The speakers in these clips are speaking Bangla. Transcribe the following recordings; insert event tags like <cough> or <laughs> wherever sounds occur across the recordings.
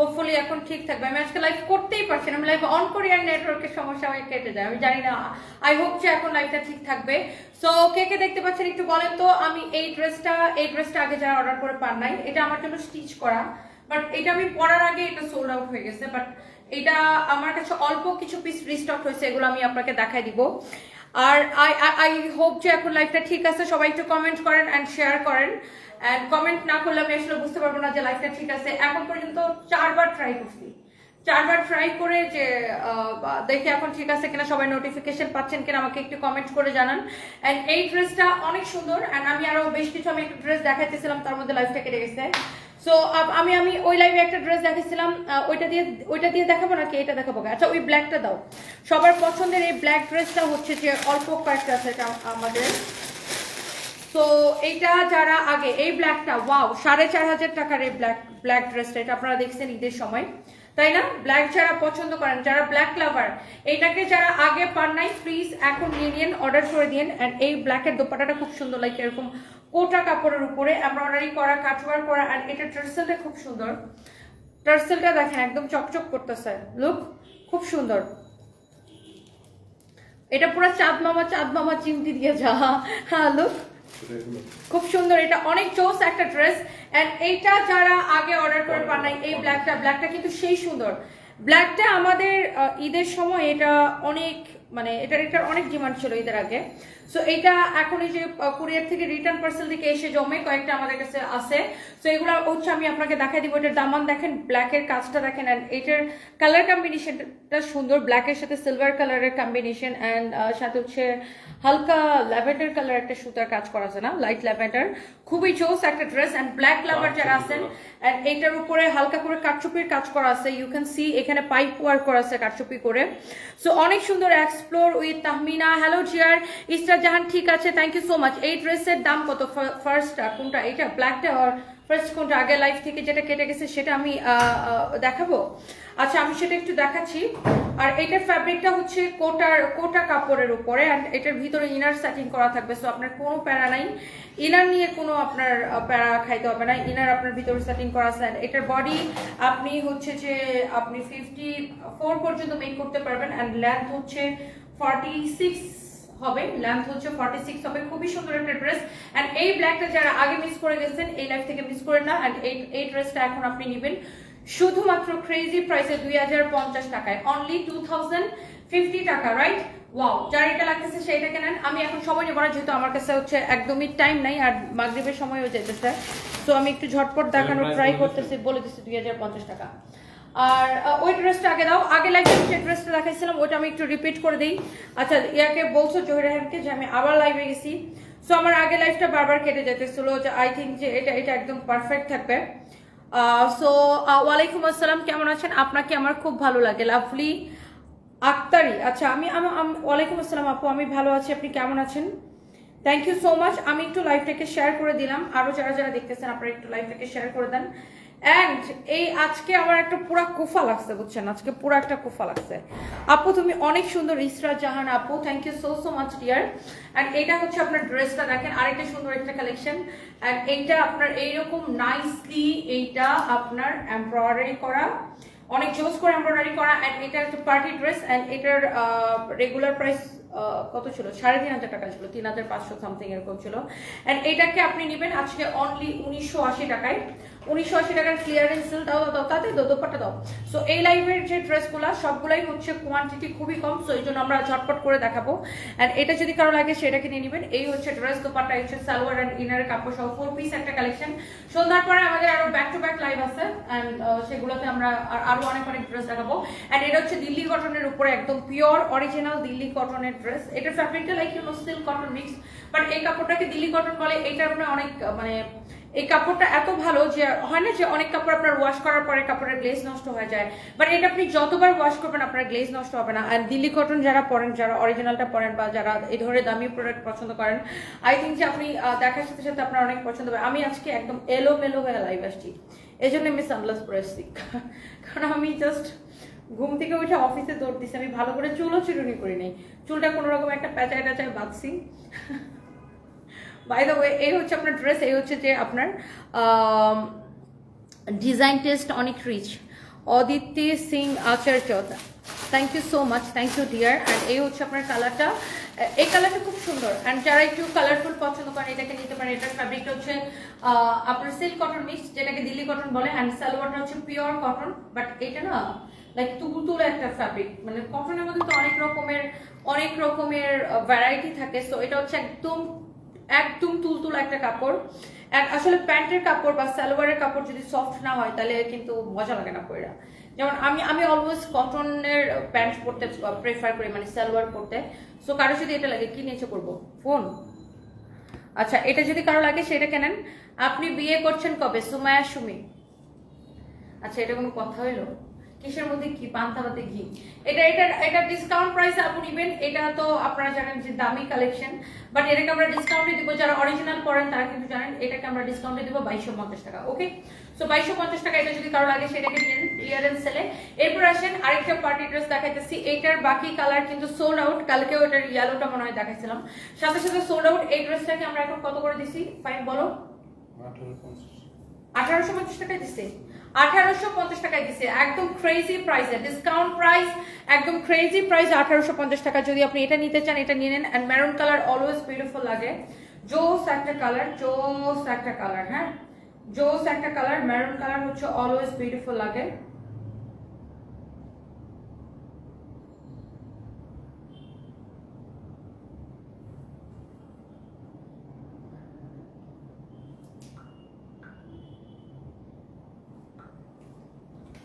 হোপফুলি এখন ঠিক থাকবে। আমি আজকে লাইভ করতেই পারছি আমি লাইভ অন করি আর নেটওয়ার্কের সমস্যা হয়ে কেটে যায়। আমি জানি না। আই হোপ যে এখন লাইভটা ঠিক থাকবে। সো কে কে দেখতে পাচ্ছেন একটু বলেন তো? আমি এই ড্রেসটা এই ড্রেসটা আগে যারা অর্ডার করে পান নাই, এটা আমার জন্য স্টিচ করা। বাট এটা আমি পরার আগে এটা সোল্ড আউট হয়ে গেছে। বাট এটা আমার কাছে অল্প কিছু পিস রিস্টক হয়েছে, এগুলো আমি আপনাকে দেখাই দিব। আর আই আই হোপ যে এখন লাইফটা ঠিক আছে। সবাই একটু কমেন্ট করেন অ্যান্ড শেয়ার করেন। অ্যান্ড কমেন্ট না করলে আমি আসলে বুঝতে পারব না যে লাইফটা ঠিক আছে। এখন পর্যন্ত চারবার ট্রাই করছি। চারবার ট্রাই করে যে দেখি এখন ঠিক আছে কিনা, সবাই নোটিফিকেশন পাচ্ছেন কিনা, আমাকে একটু কমেন্ট করে জানান। অ্যান্ড এই ড্রেসটা অনেক সুন্দর। অ্যান্ড আমি আরও বেশ কিছু, আমি একটু ড্রেস দেখাইতেছিলাম, তার মধ্যে লাইফটা কেটে গেছে। সো আমি আমি ওই লাইভে একটা ড্রেস দেখেছিলাম ওইটা দিয়ে ওইটা দিয়ে দেখাবো নাকি এটা দেখাবো? আচ্ছা ওই ব্ল্যাকটা দাও। সবার পছন্দের এই ব্ল্যাক ড্রেসটা হচ্ছে যে অল্প কয়েকটা আছে এটা আমাদের। তো এইটা যারা আগে, এই ব্ল্যাকটা ওয়াও সাড়ে চার হাজার টাকার এই ব্ল্যাক ব্ল্যাক ড্রেসটা এটা আপনারা দেখছেন ঈদের সময়। তাই না? ব্ল্যাক যারা পছন্দ করেন, যারা ব্ল্যাক লাভার এইটাকে যারা আগে পান নাই প্লিজ এখন নিয়ে নিন অর্ডার করে দিন। অ্যান্ড এই ব্ল্যাকের দোপাটাটা খুব সুন্দর লাগে এরকম কোটা কাপড়ের উপরে এমব্রয়ডারি করা কাটওয়ার করা আর এটা টার্সেলটা খুব সুন্দর। টার্সেলটা দেখেন, একদম চকচক করতেছে। লুক খুব সুন্দর। এটা পুরো চাঁদ মামা চাঁদ মামা চিমটি দিয়ে যা হ্যাঁ লুক খুব সুন্দর। এটা অনেক চোস একটা ড্রেস এন্ড এইটা যারা আগে অর্ডার করে পান নাই, এই ব্ল্যাকটা ব্ল্যাকটা কিন্তু সেই সুন্দর। ব্ল্যাকটা আমাদের ঈদের সময় এটা অনেক মানে এটার এটার অনেক ডিমান্ড ছিল ঈদের আগে। সো এইটা এখন এই যে কুরিয়ার থেকে রিটার্ন পার্সেল থেকে এসে জমে কয়েকটা আমাদের কাছে আছে। সো এগুলো হচ্ছে আমি আপনাকে দেখাই দিব। এটার দামান দেখেন ব্ল্যাকের কাজটা দেখেন অ্যান্ড এটার কালার কম্বিনেশনটা সুন্দর ব্ল্যাকের সাথে সিলভার কালারের কম্বিনেশন অ্যান্ড সাথে হচ্ছে হালকা ল্যাভেন্ডার কালার একটা সুতার কাজ করা আছে না লাইট ল্যাভেন্ডার খুবই চোস একটা ড্রেস অ্যান্ড ব্ল্যাক লাভার যারা আছেন অ্যান্ড এইটার উপরে হালকা করে কাটচুপির কাজ করা আছে। ইউ ক্যান সি এখানে পাইপ ওয়ার্ক করা আছে কাটচুপি করে। সো অনেক সুন্দর এক্সপ্লোর উইথ তাহমিনা। হ্যালো জিয়ার ইস্টার জাহান, ঠিক আছে থ্যাংক ইউ সো মাচ এই ড্রেসের দাম কত? ফার্স্টটা কোনটা? এটা ব্ল্যাকটা আর ফার্স্ট কোনটা? আগে লাইফ থেকে যেটা কেটে গেছে সেটা আমি দেখাবো। আচ্ছা আমি সেটা একটু দেখাচ্ছি। আর এটার ফ্যাব্রিকটা হচ্ছে কোটার, কোটা কাপড়ের উপরে অ্যান্ড এটার ভিতরে ইনার সেটিং করা থাকবে। সো আপনার কোনো প্যারা নাই। ইনার নিয়ে কোনো আপনার প্যারা খাইতে হবে না। ইনার আপনার ভিতরে সেটিং করা আছে এটার বডি আপনি হচ্ছে যে আপনি ফিফটি ফোর পর্যন্ত মেক করতে পারবেন অ্যান্ড লেন্থ হচ্ছে ফর্টি সিক্স হবে। লেন্থ হচ্ছে ফর্টি সিক্স হবে। খুবই সুন্দর একটা ড্রেস অ্যান্ড এই ব্ল্যাকটা যারা আগে মিস করে গেছেন এই লাইফ থেকে মিস করে না। অ্যান্ড এই এই ড্রেসটা এখন আপনি নেবেন শুধুমাত্র ক্রেজি প্রাইসে দুই হাজার পঞ্চাশ টাকায়। অনলি টু থাউজেন্ড ফিফটি টাকা রাইট ওয়াও যার এটা লাগতেছে সেইটাকে নেন আমি এখন সময় নেব না যেহেতু আমার কাছে হচ্ছে একদমই টাইম নাই আর মাগরীবের সময়ও যেতেছে। তো আমি একটু ঝটপট দেখানোর ট্রাই করতেছি বলে দিচ্ছি দুই হাজার পঞ্চাশ টাকা। আর ওই ড্রেসটা আগে দাও। আগে লাইভে যে ড্রেসটা দেখাইছিলাম, ওইটা আমি একটু রিপিট করে দিই। আচ্ছা ইয়াকে বলছো জহিরাহানকে যে আমি আবার লাইভে গেছি। সো আমার আগে লাইফটা বারবার কেটে যেতেছিল যে আই থিঙ্ক যে এটা এটা একদম পারফেক্ট থাকবে। সো ওয়ালাইকুম আসসালাম, কেমন আছেন? আপনাকে আমার খুব ভালো লাগে। লাভলি আক্তারি। আচ্ছা আমি ওয়ালাইকুম আসসালাম আপু, আমি ভালো আছি, আপনি কেমন আছেন? থ্যাংক ইউ সো মাচ আমি একটু লাইভটাকে শেয়ার করে দিলাম। আরও যারা যারা দেখতেছেন, আপনারা একটু লাইভটাকে শেয়ার করে দেন। অ্যান্ড এই আজকে আমার একটা পুরা কুফা লাগছে, বুঝছেন? আজকে পুরো একটা কুফা লাগছে। আপু, তুমি অনেক সুন্দর ইসরা জাহান আপু thank you so so much dear and এটা হচ্ছে আপনার ড্রেসটা দেখেন, আরেকটা সুন্দর একটা কালেকশন অ্যান্ড এইটা আপনার এইরকম নাইসলি এইটা আপনার এমব্রয়ডারি করা, অনেক জোস করে এমব্রয়ডারি করা অ্যান্ড এটা একটা পার্টি ড্রেস অ্যান্ড এটার রেগুলার প্রাইস কত ছিল? সাড়ে তিন হাজার টাকা ছিল, তিন হাজার পাঁচশো সামথিং এরকম ছিল। অ্যান্ড এটাকে আপনি নেবেন আজকে অনলি উনিশশো আশি টাকায়। উনিশশো আশি টাকার ক্লিয়ারেন্স সেল দাও দাও, তাতে দাও দোপাটা দাও। সো এই লাইভের যে ড্রেসগুলো সবগুলাই হচ্ছে কোয়ান্টিটি খুবই কম সো এই জন্য আমরা ঝটপট করে দেখাবো। অ্যান্ড এটা যদি কারও লাগে, সেটাকে নিয়ে নেবেন। এই হচ্ছে ড্রেস দোপাটা হচ্ছে সালোয়ার অ্যান্ড ইনারের কাপড় সহ ফোর পিস একটা কালেকশন সন্ধ্যার পরে আমাদের আরও ব্যাক টু ব্যাক লাইভ আছে অ্যান্ড সেগুলোতে আমরা আর- অনেক অনেক ড্রেস দেখাবো। অ্যান্ড এটা হচ্ছে দিল্লি কটনের উপরে একদম পিওর অরিজিনাল দিল্লি কটনের ড্রেস এটার ফ্যাব্রিকটা like you know silk cotton mix but এই কাপড়টাকে দিল্লি কটন বলে এটা আপনার অনেক মানে এই কাপড়টা এত ভালো যে হয় না যে অনেক কাপড় আপনার ওয়াশ করার পরে কাপড়ের গ্লেজ নষ্ট হয়ে যায়? বাট এটা আপনি যতবার ওয়াশ করবেন, আপনার গ্লেজ নষ্ট হবে না। আর দিল্লি কটন যারা পরেন, যারা অরিজিনালটা পরেন বা যারা এই ধরনের দামি প্রোডাক্ট পছন্দ করেন আই থিঙ্ক যে আপনি দেখার সাথে সাথে আপনার অনেক পছন্দ হবে। আমি আজকে একদম এলো মেলো হয়ে লাইভ আসছি। এই জন্য আমি সানগ্লাস পরে এসছি <laughs> কারণ আমি জাস্ট ঘুম থেকে উঠে অফিসে দৌড় দিছি। আমি ভালো করে চুলও চিরুনি করিনি চুলটা কোনো রকম একটা প্যাচায় ট্যাচায় বাঁধছি। <laughs> বাই দ্য ওয়ে এই হচ্ছে আপনার ড্রেস এই হচ্ছে যে আপনার ডিজাইন টেস্ট অনেক rich Aditi Singh Acharya thank you so much thank you dear and এই হচ্ছে আপনার কালারটা এই কালারটা খুব সুন্দর. অ্যান্ড যারা একটু কালারফুল পছন্দ করেন, এটাকে নিতে পারেন, এটার ফ্যাব্রিকটা হচ্ছে আপনার সিল্ক কটন মিক্স যেটাকে দিল্লি কটন বলে অ্যান্ড সালোয়ারটা হচ্ছে পিওর কটন বাট এটা না লাইক তুলতুল একটা ফ্যাব্রিক মানে কটনের মধ্যে তো অনেক রকমের অনেক রকমের ভ্যারাইটি থাকে সো এটা হচ্ছে একদম একদম তুলতুল একটা কাপড়। আসলে প্যান্টের কাপড় বা সালোয়ারের কাপড় যদি সফট না হয়, তাহলে কিন্তু মজা লাগে না পরে যেমন আমি আমি অলওয়েজ কটনের প্যান্ট পরতে প্রেফার করি মানে সালোয়ার পরতে। সো কারও যদি এটা লাগে, কি নিচে করব ফোন আচ্ছা এটা যদি কারও লাগে, সেটা কেনেন। আপনি বিয়ে করছেন কবে? সুমায়া সুমি। আচ্ছা এটা কোনো কথা হইল? কিসের মধ্যে কি? পান্তাবাতে ঘি। এটা এটা এটা ডিসকাউন্ট প্রাইস আপনি নেবেন। এটা তো আপনারা জানেন যে দামি কালেকশন বাট এটাকে আমরা ডিসকাউন্টে দিব। যারা অরিজিনাল পড়েন তারা কিন্তু জানেন এটাকে আমরা ডিসকাউন্টে দিব বাইশশো পঞ্চাশ টাকা ওকে সো বাইশশো পঞ্চাশ টাকা এটা যদি কারও লাগে সেটাকে নিয়ে ক্লিয়ারেন্স সেলে এরপর আসেন আরেকটা পার্টি ড্রেস দেখাইতেছি। এইটার বাকি কালার কিন্তু সোল্ড আউট কালকেও এটার ইয়েলোটা মনে হয় দেখাইছিলাম। সাথে সাথে সোল্ড আউট এই ড্রেসটাকে আমরা এখন কত করে দিছি? ফাইন বলো। আঠারোশো পঞ্চাশ টাকায় দিছে? আঠারোশো পঞ্চাশ টাকায় দিছে। একদম ক্রেজি প্রাইসে ডিসকাউন্ট প্রাইস একদম ক্রেজি প্রাইস আঠারোশো পঞ্চাশ টাকা। যদি আপনি এটা নিতে চান, এটা নিয়ে নেন। And maroon colour always beautiful লাগে। জোস একটা কালার জোস একটা কালার হ্যাঁ? জোস একটা কালার মেরুন কালার হচ্ছে অলওয়েজ বিউটিফুল লাগে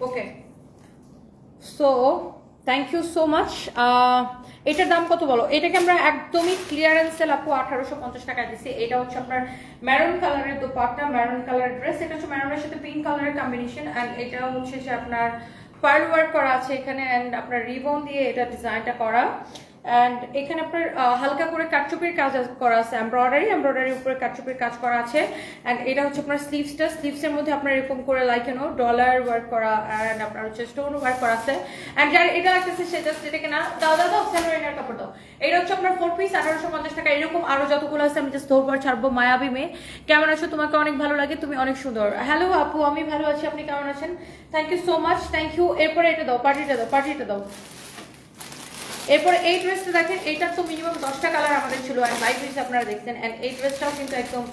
okay so thank you so much এটার দাম কত বলো? এটাকে আমরা একদমই ক্লিয়ারেন্স সেল আপু আঠারোশো পঞ্চাশ টাকা দিচ্ছি এটা হচ্ছে আপনার ম্যারুন কালারের দোপাট্টা ম্যারুন কালারের ড্রেস এটা হচ্ছে ম্যারুনের সাথে পিঙ্ক কালারের কম্বিনেশন অ্যান্ড এটা হচ্ছে যে আপনার পার্ল ওয়ার্ক করা আছে এখানে অ্যান্ড আপনার রিবন দিয়ে এটা ডিজাইনটা করা। অ্যান্ড এখানে আপনার হালকা করে কাটচুপির কাজ করা আছে এমব্রয়ডারি এমব্রয়ডারির উপরে কাটচুপির কাজ করা আছে। অ্যান্ড এটা হচ্ছে আপনার স্লিভসটা স্লিভসের মধ্যে আপনার এরকম করে লাইক এনো ডলার ওয়ার্ক করা অ্যান্ড আপনার হচ্ছে স্টোন ওয়ার্ক করা আছে। অ্যান্ড যার এটা লাগতেছে সেটা সেটাকে না দাও দাও দাও কাপড় দাও। এটা হচ্ছে আপনার ফোর পিস আঠারোশো পঞ্চাশ টাকা, এরকম আরও যতগুলো আছে আমি জাস্ট ধরবার ছাড়বো। মায়াবী মেয়ে, কেমন আছো? তোমাকে অনেক ভালো লাগে, তুমি অনেক সুন্দর। হ্যালো আপু, আমি ভালো আছি, আপনি কেমন আছেন? Thank you so much thank you এরপরে এটা দাও পার্টিটা দাও পার্টিটা দাও। এরপর এই ড্রেসটা দেখেন, এইটার তো মিনিমাম দশটা কালার আমাদের ছিল অ্যান্ড লাইভ ড্রেস আপনারা দেখছেন। অ্যান্ড এই ড্রেসটাও কিন্তু একদম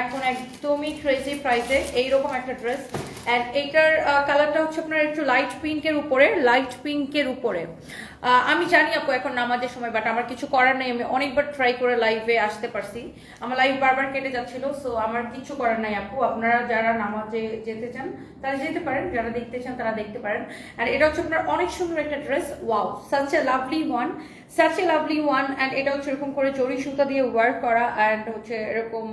এখন একদমই ক্রেজি প্রাইসে এইরকম একটা ড্রেস অ্যান্ড এইটার কালারটা হচ্ছে আপনার একটু লাইট পিঙ্কের উপরে লাইট পিঙ্কের উপরে। আমি জানি আপু এখন নামাজের সময় বাট আমার কিছু করার নেই। আমি অনেকবার ট্রাই করে লাইভে আসতে পারছি। আমার লাইভ বারবার কেটে যাচ্ছিল সো আমার কিছু করার নাই আপু। আপনারা যারা নামাজে যেতে চান, তারা যেতে পারেন। যারা দেখতে চান, তারা দেখতে পারেন। আর এটা হচ্ছে আপনার অনেক সুন্দর একটা dress wow such a lovely one such a lovely one and এটা হচ্ছে এরকম করে জরি সুতা দিয়ে ওয়ার্ক করা অ্যান্ড হচ্ছে এরকম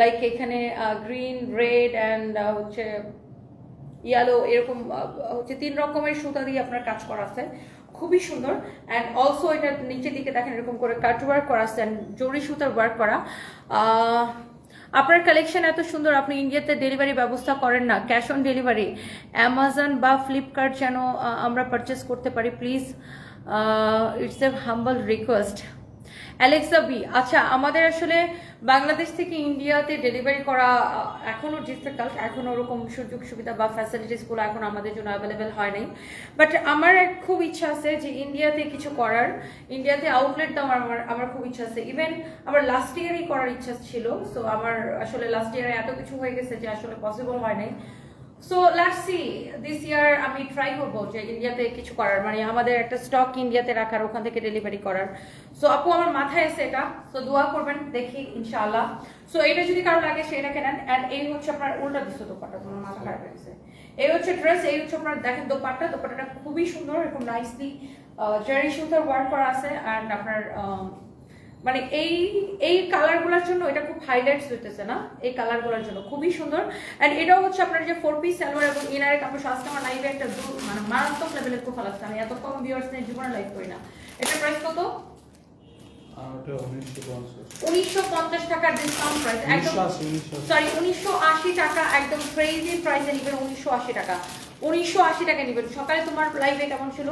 লাইক এখানে গ্রিন রেড অ্যান্ড হচ্ছে ইয়ালো এরকম হচ্ছে তিন রকমের সুতা দিয়ে আপনার কাজ করা আছে। খুবই সুন্দর অ্যান্ড অলসো এটা নিচের দিকে দেখেন এরকম করে কাট ওয়ার্ক করা আছে জরি সুতার ওয়ার্ক করা। আপনার কালেকশন এত সুন্দর, আপনি ইন্ডিয়াতে ডেলিভারি ব্যবস্থা করেন না ক্যাশ অন ডেলিভারি অ্যামাজন বা ফ্লিপকার্ট যেন আমরা পারচেস করতে পারি। Please it's a humble request Alexa B আচ্ছা আমাদের আসলে বাংলাদেশ থেকে ইন্ডিয়াতে ডেলিভারি করা এখনও এখনও ডিফিকাল্ট এখনও ওরকম সুযোগ সুবিধা বা ফ্যাসিলিটিসগুলো এখন আমাদের জন্য অ্যাভেলেবেল হয় নাই। বাট আমার খুব ইচ্ছা আছে যে ইন্ডিয়াতে কিছু করার, ইন্ডিয়াতে আউটলেট দেওয়ার আমার আমার খুব ইচ্ছা আছে। ইভেন আমার লাস্ট ইয়ারই করার ইচ্ছা ছিল সো আমার আসলে লাস্ট ইয়ারে এত কিছু হয়ে গেছে যে আসলে পসিবল হয় নাই। So let's see this year আমি ট্রাই করব যে ইন্ডিয়াতে কিছু করার। মানে আমাদের একটা স্টক ইন্ডিয়াতে রাখার, ওখান থেকে ডেলিভারি করার। সো আপু, আমার মাথায় এসে এটা। সো দোয়া করবেন, দেখি, ইনশাআল্লাহ। সো এটা যদি কারও লাগে, সেটা কেনেন। অ্যান্ড এই হচ্ছে আপনার উল্টা দিচ্ছ দোপাটা তোমার মাথা খারাপ হয়ে গেছে। এই হচ্ছে ড্রেস এই হচ্ছে আপনার, দেখেন দোপাট্টা। দোপাট্টাটা খুবই সুন্দর, এরকম নাইসলি জারি সুতার ওয়ার্ক করা আছে। অ্যান্ড আপনার মানে এই এই কালারগুলোর জন্য এটা খুব হাইলাইটস হইতেছে না? এই কালারগুলোর জন্য। খুবই সুন্দর। এন্ড এটাও হচ্ছে আপনার যে ফোর পিস সালোয়ার এবং ইনারের কাপড় আজকে আমার লাইভে একটা মানে মারাত্মক লেভেলের খুব ভালো আমি এত কম ভিউয়ার্স নিয়ে জীবনে লাইভ করি না। এটা প্রাইস কত? উনিশশো পঞ্চাশ। টাকার ডিসকাউন্ট প্রাইস একদম সরি উনিশশো আশি। টাকা একদম ক্রেজি প্রাইসে নিবেন উনিশশো আশি টাকা। উনিশশো আশি টাকা নিবেন। সকালে তোমার লাইভে কেমন ছিল?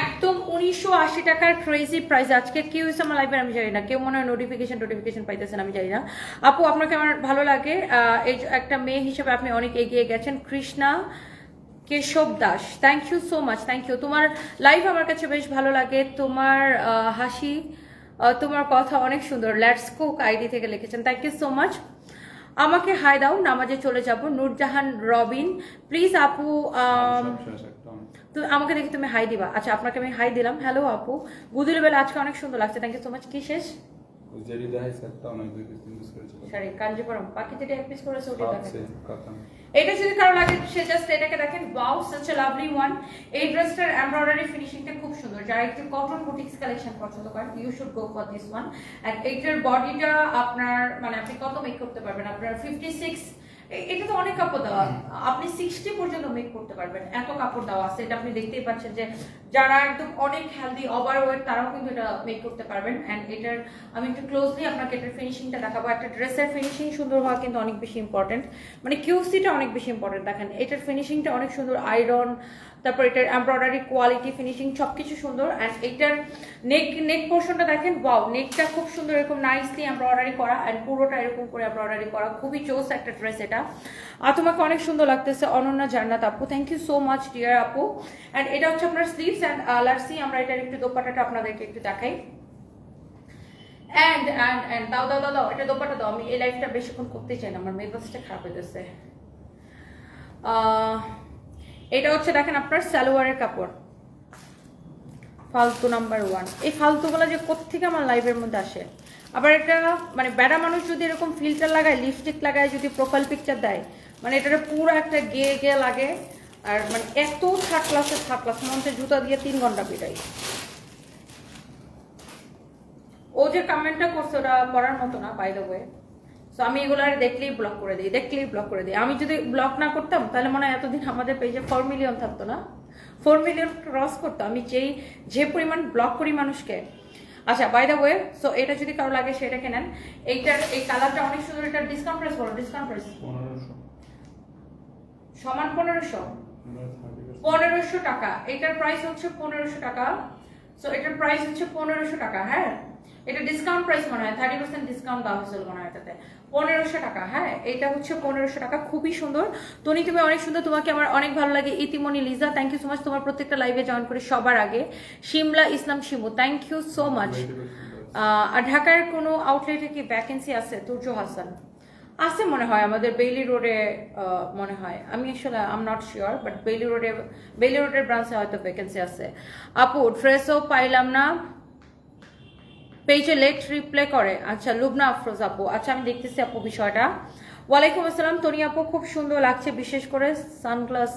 একদম উনিশশো আশি টাকার ক্রেজি প্রাইস আজকে কি হয়েছে আমার লাইফে আমি জানি না। কেউ মনে হয় নোটিফিকেশন নোটিফিকেশন পাইতেছেন, আমি জানি না। আপু, আপনাকে আমার ভালো লাগে। এই একটা মেয়ে হিসেবে আপনি অনেক এগিয়ে গেছেন। Krishna Keshab Das thank you so much thank you তোমার লাইফ আমার কাছে বেশ ভালো লাগে। তোমার হাসি তোমার কথা অনেক সুন্দর। লেটস কুক আইডি থেকে লিখেছেন। থ্যাংক ইউ সো মাচ আমাকে হাই দাও, নামাজে চলে যাব। নূরজাহান রবিন প্লিজ আপু তো আমাকে দেখি তুমি হাই দিবা। আচ্ছা আপনাকে আমি হাই দিলাম। হ্যালো আপু। গুদুল আজকে অনেক সুন্দর লাগছে। থ্যাংক ইউ সো মাচ কি শেষ? উজ্জারি দেখাইছে একটা অনেক দুই পিস তিন পিস করেছিল সরি কাঞ্জিপুরম বাকি যেটা এক পিস করেছে ওটা দেখেন এটা যদি কারও লাগে সে জাস্ট এটাকে দেখেন wow such a lovely one এই ড্রেসটার এমব্রয়ডারি ফিনিশিংটা খুব সুন্দর। যারা একটু কটন বুটিক্স কালেকশন পছন্দ করেন you should go for this one and এইটার বডিটা আপনার মানে আপনি কত মেক করতে পারবেন? আপনার ফিফটি সিক্স এটা তো অনেক কাপড় দেওয়া। আপনি সিক্সটি পর্যন্ত মেক করতে পারবেন। এত কাপড় দেওয়া আছে এটা আপনি দেখতেই পাচ্ছেন যে যারা একদম অনেক হেলদি ওভার ওয়েট তারাও কিন্তু এটা মেক করতে পারবেন। অ্যান্ড এটার আমি একটু ক্লোজলি আপনাকে এটার ফিনিশিংটা দেখাবো। একটা ড্রেসের ফিনিশিং সুন্দর হওয়া কিন্তু অনেক বেশি ইম্পর্টেন্ট মানে কিউসিটা অনেক বেশি ইম্পর্টেন্ট দেখেন এটার ফিনিশিংটা অনেক সুন্দর। আয়রন তারপর এটার এমব্রয়ডারি কোয়ালিটি ফিনিশিং সব কিছু সুন্দর অ্যান্ড এটার নেক নেক পোর্শনটা দেখেন ওয়াও নেকটা খুব সুন্দর এরকম নাইসলি এমব্রয়ডারি করা অ্যান্ড পুরোটা এরকম করে এমব্রয়ডারি করা খুবই চোস একটা ড্রেস এটা। আর তোমাকে অনেক সুন্দর লাগতেছে অনন্যা জান্নাত আপু thank you so much dear আপু। অ্যান্ড এটা হচ্ছে আপনার স্লিভস অ্যান্ড লার্সি আমরা এটার একটু দোপাটাটা আপনাদেরকে একটু দেখাই। অ্যান্ড অ্যান্ড অ্যান্ড দাও দাও দাও দাও এটা দোপাটা দাও আমি এই লাইফটা বেশিক্ষণ করতে চাই না আমার মেজাজটা খারাপ হইতেছে। আহ, এটা হচ্ছে দেখেন আপনার সালোয়ারের কাপড়। ফালতু নাম্বার ওয়ান এই ফালতুগুলো যে কোত্থেকে আমার লাইফের মধ্যে আসে? আবার এটা মানে বেড়া মানুষ যদি এরকম ফিল্টার লাগায় লিপস্টিক লাগায়, যদি প্রোফাইল পিকচার দেয় মানে এটা পুরো একটা গে গে লাগে। আর মানে এত থার্ড ক্লাসে থার্ড ক্লাস মধ্যে জুতা দিয়ে তিন ঘণ্টা পিটাই। ও যে কমেন্টটা করছে, ওটা পড়ার মতো না বাই দ্য ওয়ে সো আমি এগুলো আর দেখলেই ব্লক করে দিই দেখলেই ব্লক করে দিই। আমি যদি ব্লক না করতাম তাহলে মনে হয় এতদিন আমাদের পেজে ফোর মিলিয়ন থাকতো না। ফোর মিলিয়ন ক্রস করতো আমি যেই যে পরিমাণ ব্লক করি মানুষকে। আচ্ছা বাই দ্য ওয়ে সো এটা যদি কারও লাগে সেটাকে নেন। এইটার এই কালারটা অনেক সুন্দর এটার ডিসকাউন্ট প্রাইস বলো ডিসকাউন্ট প্রাইস সমান পনেরোশো? পনেরোশো টাকা। এটার প্রাইস হচ্ছে পনেরোশো টাকা। সো এটার প্রাইস হচ্ছে পনেরোশো টাকা হ্যাঁ? এটা ডিসকাউন্ট প্রাইস মনে হয় থার্টি পার্সেন্ট ডিসকাউন্ট দেওয়া হয়েছিল মনে হয় এটাতে। পনেরোশো টাকা হ্যাঁ এটা হচ্ছে পনেরোশো টাকা খুবই সুন্দর। টনি তুমি অনেক সুন্দর তোমাকে আমার অনেক ভালো লাগে। Itimoni Liza thank you so much তোমার প্রত্যেকটা লাইভে জয়েন করে সবার আগে। Shimla Islam Shimu thank you so much আর ঢাকার কোনো আউটলেটে কি ভ্যাকেন্সি আছে? তুর্য হাসান। আছে মনে হয় আমাদের বেইলি রোডে মনে হয়। আমি আসলে I'm not sure but Bailey রোডে বেইলি রোডের ব্রাঞ্চে হয়তো ভ্যাকেন্সি আছে। আপু ড্রেসও পাইলাম না। পেজে লেট রিপ্লে করে আচ্ছা লুবনা আফরোজ আপু আচ্ছা আমি দেখতেছি আপু বিষয়টা। ওয়ালাইকুম আসসালাম তনি আপু খুব সুন্দর লাগছে বিশেষ করে সানগ্লাস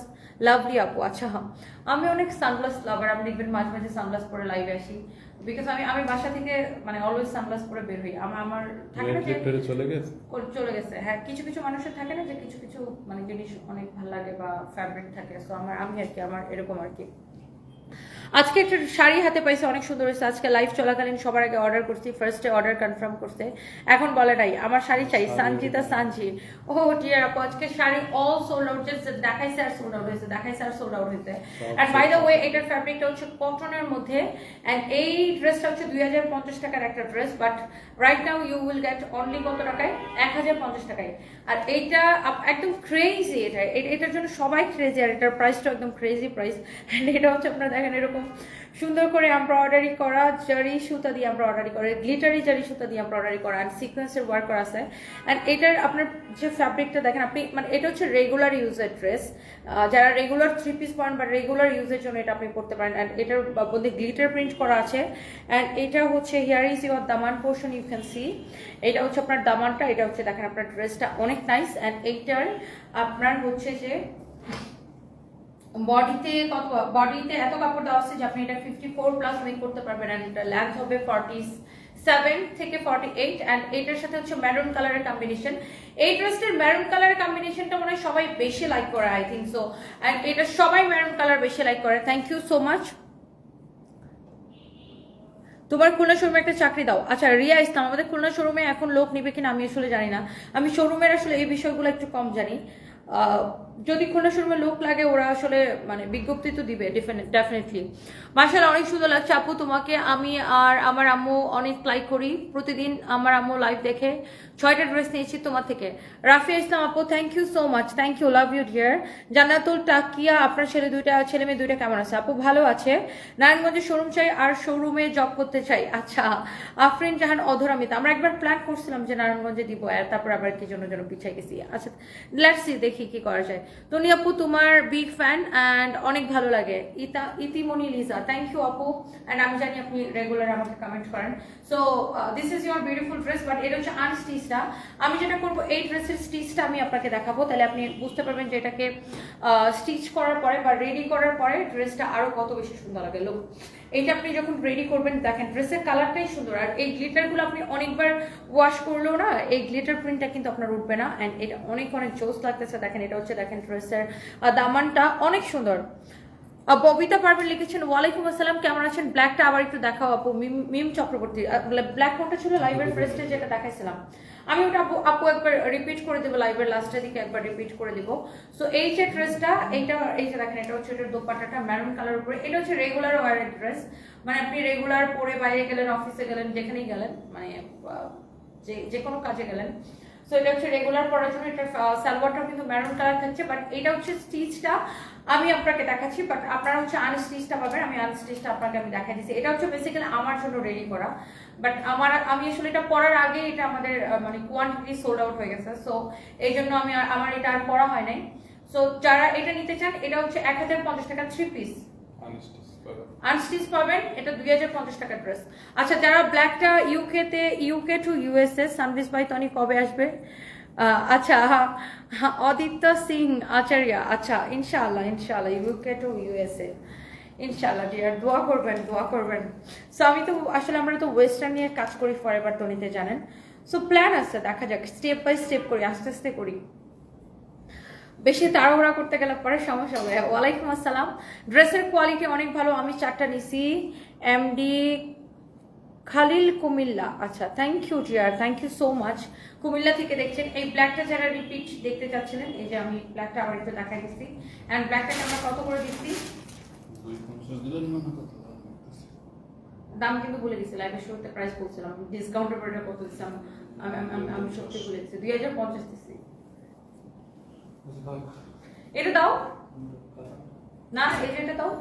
লাভলি আপু আচ্ছা। হ্যাঁ আমি অনেক সানগ্লাস লাভার আমি দেখবেন মাঝে মাঝে সানগ্লাস পরে লাইভে আসি। বিকজ আমি আমি বাসা থেকে মানে অলওয়েজ সানগ্লাস পরে বের হই। আমার আমার থাকে না চলে গেছে? চলে গেছে। হ্যাঁ কিছু কিছু মানুষের থাকে না যে কিছু কিছু মানে জিনিস অনেক ভালো লাগে বা ফেভারিট থাকে। সো আমার আমি আর কি আমার এরকম আর কি। আজকে একটা শাড়ি হাতে পাইছে অনেক সুন্দর হয়েছে। আজকে লাইভ চলাকালীন সবার আগে অর্ডার করছি ফার্স্টে অর্ডার কনফার্ম করতে এখন বলে নাই আমার শাড়ি চাই সানজিতা সানজি। ও ডিয়ার আপু আজকে শাড়ি অল সোল্ড আউট যে দেখাইছে আর সোল্ড আউট হয়েছে দেখাইছে আর সোল্ড আউট হয়েছে। অ্যান্ড বাই দ্য ওয়ে এটার ফ্যাব্রিকটা হচ্ছে কটনের মধ্যে অ্যান্ড এই ড্রেসটা হচ্ছে দুই হাজার পঞ্চাশ টাকার একটা dress but right now you will get only কত টাকায়? এক হাজার পঞ্চাশ টাকায়। আর এইটা একদম ক্রেজি এটা। এটার জন্য সবাই ক্রেজি আর এটার প্রাইসটা একদম ক্রেজি প্রাইস অ্যান্ড এটা হচ্ছে আপনারা দেখেন এরকম। সুন্দর করে এমব্রয়ডারি করা জারি সুতা দিয়ে এমব্রয়ডারি করে গ্লিটারি জারি সুতা দিয়ে এমব্রয়ডারি করা অ্যান্ড সিকোয়েন্সের ওয়ার্ক করা আছে। অ্যান্ড এটার আপনার যে ফ্যাব্রিকটা দেখেন, আপনি মানে এটা হচ্ছে রেগুলার ইউজের ড্রেস যারা রেগুলার থ্রি পিস পয়েন্ট বা রেগুলার ইউজের জন্য এটা আপনি পড়তে পারেন। অ্যান্ড এটার মধ্যে গ্লিটার প্রিন্ট করা আছে। অ্যান্ড এটা হচ্ছে হিয়ার ইজ ইউর দামান পোর্শন ইউ ক্যান সি এটা হচ্ছে আপনার দামানটা, এটা হচ্ছে দেখেন আপনার ড্রেসটা অনেক নাইস অ্যান্ড এইটার আপনার হচ্ছে যে বডিতে কত বডিতে এত কাপড় দেওয়া আছে যে আপনি এটা ফিফটি ফোর প্লাস মেক করতে পারবেন অ্যান্ড এটা হবে ফর্টি সেভেন থেকে ফর্টি এইট অ্যান্ড এটার সাথে হচ্ছে ম্যারুন কালারের কম্বিনেশন এই ড্রেসটার ম্যারুন কালারের কম্বিনেশনটা মনে হয় সবাই বেশি লাইক করে আই থিঙ্ক সো অ্যান্ড এটা সবাই ম্যারুন কালার বেশি লাইক করে। থ্যাংক ইউ সো মাচ তোমার খুলনা শোরুমে একটা চাকরি দাও। আচ্ছা রিয়া ইসলাম, আমাদের খুলনা শোরুমে এখন লোক নিবে কিনা আমি আসলে জানি না। আমি শোরুমের আসলে এই বিষয়গুলো একটু কম জানি। যদি খুলনা শোরুমে লোক লাগে, ওরা আসলে মানে বিজ্ঞপ্তি তো দিবে ডেফিনেটলি মার্শাল অনেক সুন্দর লাগছে। আপু, তোমাকে আমি আর আমার আম্মু অনেক লাইক করি। প্রতিদিন আমার আম্মু লাইভ দেখে। ছয়টা ড্রেস নিয়েছি তোমার থেকে। রাফিয়া ইসলাম আপু thank you so much thank you love you dear Jannatul Takia আপনার ছেলে দুইটা, ছেলে মেয়ে দুইটা কেমন আছে? আপু, ভালো আছে। নারায়ণগঞ্জে শোরুম চাই আর শোরুমে জব করতে চাই। আচ্ছা আফরিন জাহান অধরামিতা আমরা একবার প্ল্যান করছিলাম যে নারায়ণগঞ্জে দিব, আর তারপর আবার কি জন্য যেন পিছিয়ে গেছি। আচ্ছা লেটস দেখি কি করা যায়। তনি আপু তোমার বিগ ফ্যান অ্যান্ড অনেক ভালো লাগে। ইতা, ইতিমনি লিজা থ্যাংক ইউ আপু। অ্যান্ড আমি জানি আপনি রেগুলার আমাকে কমেন্ট করেন। So this is your beautiful dress but এটা হচ্ছে আনস্টিচটা আমি যেটা করব, এই ড্রেসের স্টিচটা আমি আপনাকে দেখাবো। তাহলে আপনি বুঝতে পারবেন যে এটাকে স্টিচ করার পরে বা রেডি করার পরে ড্রেসটা আরও কত বেশি সুন্দর লাগে। লোক এইটা আপনি যখন রেডি করবেন, দেখেন ড্রেসের কালারটাই সুন্দর। আর এই গ্লিটারগুলো আপনি অনেকবার ওয়াশ করলেও না, এই গ্লিটার প্রিন্টটা কিন্তু আপনার উঠবে না। অ্যান্ড এটা অনেক অনেক জোস লাগতেছে। দেখেন, এটা হচ্ছে, দেখেন ড্রেসের দামানটা অনেক সুন্দর। ববিতা পারবেন লিখেছেন ওয়ালাইকুম আসসালাম কেমন আছেন? ব্ল্যাকটা আবার একটু দেখাও আপু মিম চক্রবর্তী ব্ল্যাক কোনটা ছিল? লাইভের ফার্স্টে যেটা দেখাইছিলাম। আমি ওটা আপু আপু একবার রিপিট করে দেবো লাইভের লাস্টের দিকে একবার রিপিট করে দিব। সো এই যে ড্রেসটা এইটা এই যে দেখেন এটা হচ্ছে এটার দোপাট্টাটা ম্যারুন কালার উপরে। এটা হচ্ছে রেগুলার ওয়ারের ড্রেস মানে আপনি রেগুলার পরে বাইরে গেলেন অফিসে গেলেন যেখানেই গেলেন মানে যে যে কোনো কাজে গেলেন। সো এটা হচ্ছে রেগুলার পরার জন্য এটা সালোয়ারটা কিন্তু ম্যারুন কালার থাকছে বাট এটা হচ্ছে স্টিচটা আমি আপনাকে দেখাচ্ছি বাট আপনারা হচ্ছে আনস্টিচটা পাবেন, আমি আনস্টিচটা আপনাকে আমি দেখাই দিচ্ছি। এটা হচ্ছে বেসিক্যালি আমার জন্য রেডি করা বাট আমার, আমি আসলে এটা পরার আগে এটা আমাদের মানে কোয়ান্টিটি সোল্ড আউট হয়ে গেছে সো এই জন্য আমি আমার এটা আর পরা হয় নাই। সো যারা এটা নিতে চান, এটা হচ্ছে এক হাজার পঞ্চাশ টাকা থ্রি পিস আনস্টিচ আনস্টিচ পাবেন, এটা দুই হাজার পঞ্চাশ টাকার ড্রেস। আচ্ছা যারা ব্ল্যাকটা ইউকে তে ইউকে টু ইউএসএ সানভিস ভাই তনি কবে আসবে? আচ্ছা অদিত্য সিং, আচার্য আচ্ছা ইনশাআল্লাহ ইনশাআল্লাহ, ইউকে টু ইউএসএ। ইনশাআল্লাহ ডিয়ার দোয়া করবেন দোয়া করবেন। সো আমি তো, আসলে আমরা তো ওয়েস্টার্ন নিয়ে কাজ করি ফরএভার টনিতে জানেন। সো প্ল্যান আছে, দেখা যাক স্টেপ বাই স্টেপ করি, আস্তে আস্তে করি। বেশি তাড়াহুড়া করতে গেলে পরে সমস্যা হবে। ওয়ালাইকুম আসসালাম। ড্রেসের কোয়ালিটি অনেক ভালো, আমি চারটা নিছি। এমডি খালিল কুমিল্লা। আচ্ছা thank you dear thank you so much Comilla থেকে দেখছেন, এই ব্ল্যাকটা যারা রিপিট দেখতে চাচ্ছিলেন, এই যে আমি ব্ল্যাকটা আবার একটু দেখাই দিচ্ছি। অ্যান্ড ব্ল্যাকটাকে আমরা কত করে দিচ্ছি? দাম কিন্তু বলে দিচ্ছি লাইভের শুরুতে প্রাইস বলছিলাম। ডিসকাউন্টের পরে কত দিচ্ছি? আমি সত্যি বলে দিচ্ছি দুই হাজার পঞ্চাশ দিচ্ছি। এটা দাও। না এটা দাও।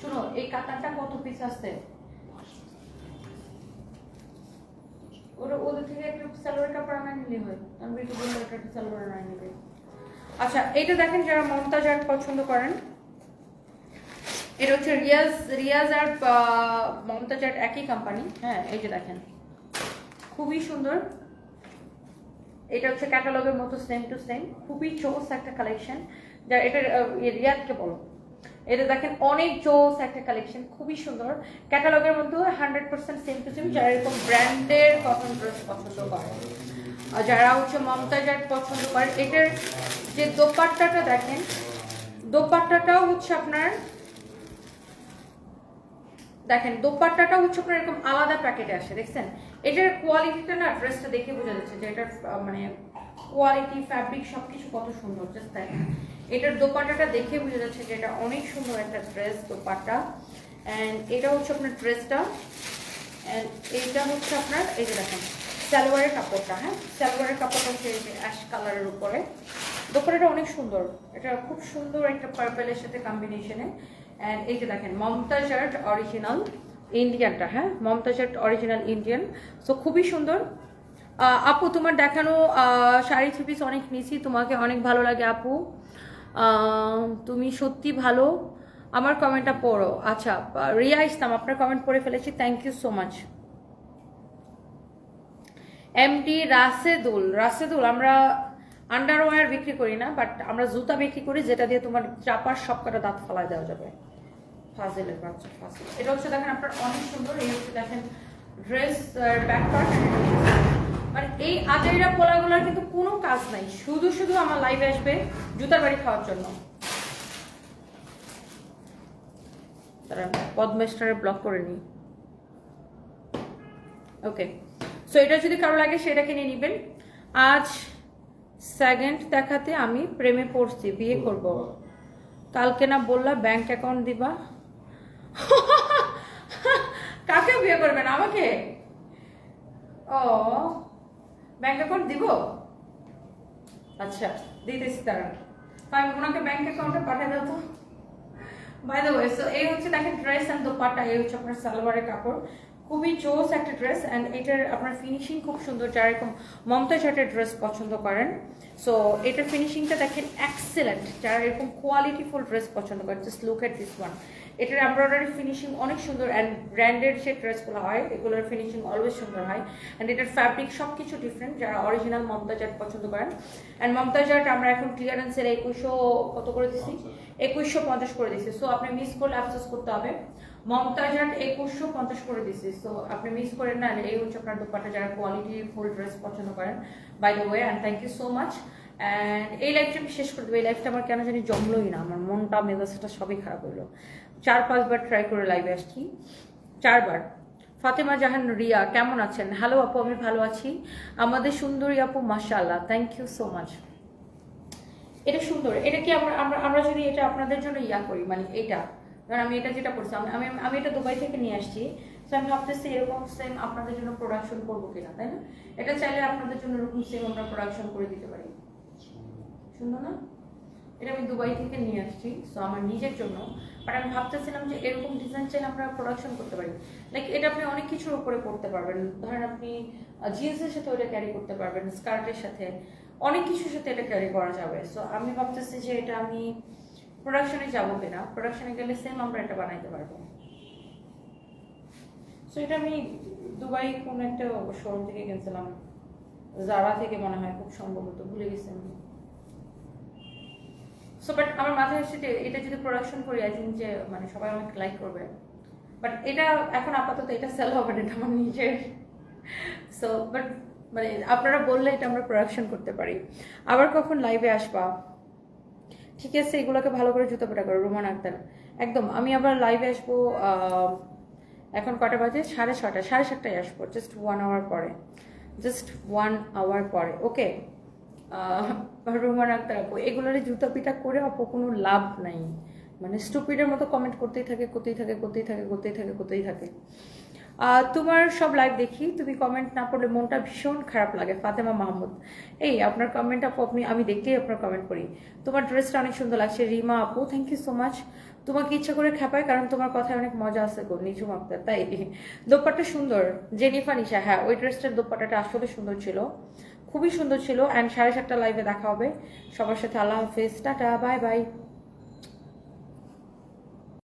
শোনো, এই কাতারটা কত পিস নিবে। আচ্ছা দেখেন যারা পছন্দ করেন, এটা হচ্ছে রিয়াজ রিয়াজ আর একই কোম্পানি হ্যাঁ এই যে দেখেন। খুবই সুন্দর। এটা হচ্ছে ক্যাটালগের মতো সেম টু সেম খুবই চোস একটা কালেকশন যা এটা ইয়ে রিয়াদকে বলো। এটা দেখেন অনেক জোস একটা কালেকশন খুবই সুন্দর। ক্যাটালগের মধ্যে hundred percent same to same যারা এরকম ব্র্যান্ডের কটন ড্রেস পছন্দ করে। আর যারা হচ্ছে মমতাজ আর্ট পছন্দ করে, এটার যে দোপাট্টাটা দেখেন, দোপাট্টাটাও হচ্ছে আপনার, দেখেন দোপাট্টাটা হচ্ছে আপনার এরকম আলাদা প্যাকেটে আসে, দেখছেন? এটার কোয়ালিটিটা না ড্রেসটা দেখে বোঝা যাচ্ছে যে এটার মানে কোয়ালিটি ফ্যাব্রিক সবকিছু কত সুন্দর জাস্ট দেখেন এটার দোপাট্টাটা দেখে বোঝা যাচ্ছে যে এটা অনেক সুন্দর একটা ড্রেস দোপাট্টা। অ্যান্ড এটা হচ্ছে আপনার ড্রেসটা অ্যান্ড এইটা হচ্ছে আপনার, এই যে দেখেন, সালোয়ারের কাপড়টা হ্যাঁ? সালোয়ারের কাপড়টা হচ্ছে এই যে অ্যাশ কালারের উপরে। দোপাট্টাটা অনেক সুন্দর। এটা খুব সুন্দর একটা পার্পেলের সাথে কম্বিনেশনে অ্যান্ড এই যে দেখেন মমতা শার্ট অরিজিনাল ইন্ডিয়ানটা হ্যাঁ? Mamata shirt original Indian so খুবই সুন্দর। আপু, তোমার দেখানো শাড়ি থ্রি পিস অনেক নিয়েছি তোমাকে অনেক ভালো লাগে, আপু। তুমি সত্যি ভালো। আমার কমেন্টটা পড়ো। আচ্ছা রিয়া ইসলাম, আপনার কমেন্ট পড়ে ফেলেছি। Thank you so much MD Rashedul. Rashedul, আমরা আন্ডারওয়্যার বিক্রি করি না বাট আমরা জুতা বিক্রি করি, যেটা দিয়ে তোমার চাপার সব কটা দাঁত ফালাই দেওয়া যাবে। ফাজিলের বাচ্চা ফাজিল এটা হচ্ছে দেখেন আপনার অনেক সুন্দর, এই হচ্ছে দেখেন ড্রেস ব্যাক মানে এই আজাইরা পোলাগুলোর কিন্তু কোনো কাজ নাই। শুধু শুধু আমার লাইভে আসবে জুতার বাড়ি খাওয়ার জন্য। তারা পদ্মেস্টারে ব্লক করে নিই। ওকে সো এটা যদি কারও লাগে, সেটা কিনে নেবেন। আজ সেকেন্ড দেখাতে আমি প্রেমে পড়ছি, বিয়ে করব। কালকে না বললা ব্যাংক অ্যাকাউন্ট দিবা। <laughs> কাকে বিয়ে করবেন, আমাকে? ও ব্যাংক অ্যাকাউন্ট দিব? আচ্ছা দিতেছি তারা আমি ওনাকে ব্যাংক অ্যাকাউন্টে পাঠিয়ে দাও তো। বাই দ্য ওয়ে সো এই হচ্ছে দেখেন ড্রেস অ্যান্ড দোপাট্টা, এই হচ্ছে আপনার সালোয়ারের কাপড়। খুবই জোস একটা ড্রেস অ্যান্ড এটার আপনার ফিনিশিং খুব সুন্দর, যারা এরকম মমতা চাটের ড্রেস পছন্দ করেন। সো এটার ফিনিশিংটা দেখেন এক্সেলেন্ট যারা এরকম কোয়ালিটিফুল ড্রেস পছন্দ করেন just look at this one এটার এমব্রয়ডারি ফিনিশিং অনেক সুন্দর অ্যান্ড ব্র্যান্ডেড যে ড্রেসগুলো হয় এগুলোর ফিনিশিং অলওয়েজ সুন্দর হয়. অ্যান্ড এটার ফ্যাব্রিক সব কিছু ডিফারেন্ট যারা অরিজিনাল মমতা জাট পছন্দ করেন. অ্যান্ড মমতা চাট আমরা এখন ক্লিয়ারেন্সের একুশশো কত করে দিচ্ছি একুশশো পঞ্চাশ করে দিচ্ছি সো আপনি মিস করলে আফসোস করতে হবে। মমতাজার একুশশো পঞ্চাশ করে দিচ্ছি সো আপনি মিস করেন না, এই হচ্ছে আপনার দোপাটা যারা কোয়ালিটি ফুল ড্রেস পছন্দ করেন। By the way and thank you so much and এই লাইফটা আমি শেষ করে দেবো। এই লাইফটা আমার কেন জানি জমলোই না, আমার মনটা, মেজাজটা সবই খারাপ হইল চার, পাঁচবার ট্রাই করে লাইভে আসছি। চারবার। ফাতেমা জাহান, রিয়া, কেমন আছেন? হ্যালো আপু, আমি ভালো আছি। আমাদের সুন্দরী আপু, মাশাআল্লাহ থ্যাংক ইউ সো মাচ এটা সুন্দর, এটা কি আমরা আমরা যদি এটা আপনাদের জন্য ইয়া করি মানে এটা ধর আমি এটা যেটা করছি, আমি আমি এটা দুবাই থেকে নিয়ে আসছি সো আমি ভাবতেছি এরকম সেম আপনাদের জন্য প্রোডাকশন করব কিনা, তাই না? এটা চাইলে আপনাদের জন্য এরকম সেম আমরা প্রোডাকশন করে দিতে পারি। সুন্দর না? এটা আমি দুবাই থেকে নিয়ে আসছি সো আমার নিজের জন্য বাট আমি ভাবতেছিলাম যে এরকম ডিজাইন চাইলে আমরা প্রোডাকশন করতে পারি। লাইক এটা আপনি অনেক কিছুর উপরে করতে পারবেন, ধরেন আপনি জিন্সের সাথে ওটা ক্যারি করতে পারবেন স্কার্টের সাথে, অনেক কিছুর সাথে এটা ক্যারি করা যাবে। সো আমি ভাবতেছি যে এটা আমি প্রোডাকশনে যাব কিনা? প্রোডাকশনে গেলে সেম আমরা এটা বানাইতে পারব। সো এটা আমি দুবাই কোন একটা শোরুম থেকে কিনছিলাম জারা থেকে মনে হয়, খুব সম্ভবত, ভুলে গেছি আমি। সো বাট আমার মাথায় এসেছে এটা যদি প্রোডাকশন করি আই থিঙ্ক যে মানে সবাই আমাকে লাইক করবে। বাট এটা এখন আপাতত এটা সেল হবে না, এটা আমার নিজের। সো বাট মানে আপনারা বললে এটা আমরা প্রোডাকশন করতে পারি। আবার কখন লাইভে আসবা? ঠিক আছে, এগুলোকে ভালো করে জুতো পেটা করো রোমান আক্তার একদম, আমি আবার লাইভে আসব এখন কটা বাজে? সাড়ে ছটা, সাড়ে সাতটায় আসব জাস্ট ওয়ান আওয়ার পরে। জাস্ট ওয়ান আওয়ার পরে ওকে রোমান আক্তার আপু, এগুলোর জুতো পিটা করে আপু কোনো লাভ নাই। মানে স্টুপিডের মতো কমেন্ট করতেই থাকে করতেই থাকে করতেই থাকে করতেই থাকে করতেই থাকে। তোমার সব লাইভ দেখি, তুমি কমেন্ট না পড়লে মনটা ভীষণ খারাপ লাগে, ফাতেমা মাহমুদ। এই, আপনার কমেন্ট আপু, আপনি আমি দেখলেই আপনার কমেন্ট করি। তোমার ড্রেসটা অনেক সুন্দর লাগছে, রিমা আপু থ্যাংক ইউ সো মাচ তোমাকে ইচ্ছা করে খেপায়, কারণ তোমার কথায় অনেক মজা আছে গো, নিঝুম আক্তার তাই? দোপাট্টা সুন্দর জেনিফা নিশা হ্যাঁ ওই ড্রেসটার দোপাট্টাটা আসলে সুন্দর ছিল। খুবই সুন্দর ছিল অ্যান্ড সাড়ে সাতটা লাইভে দেখা হবে। সবার সাথে আল্লাহ হাফেজ, টাটা বাই বাই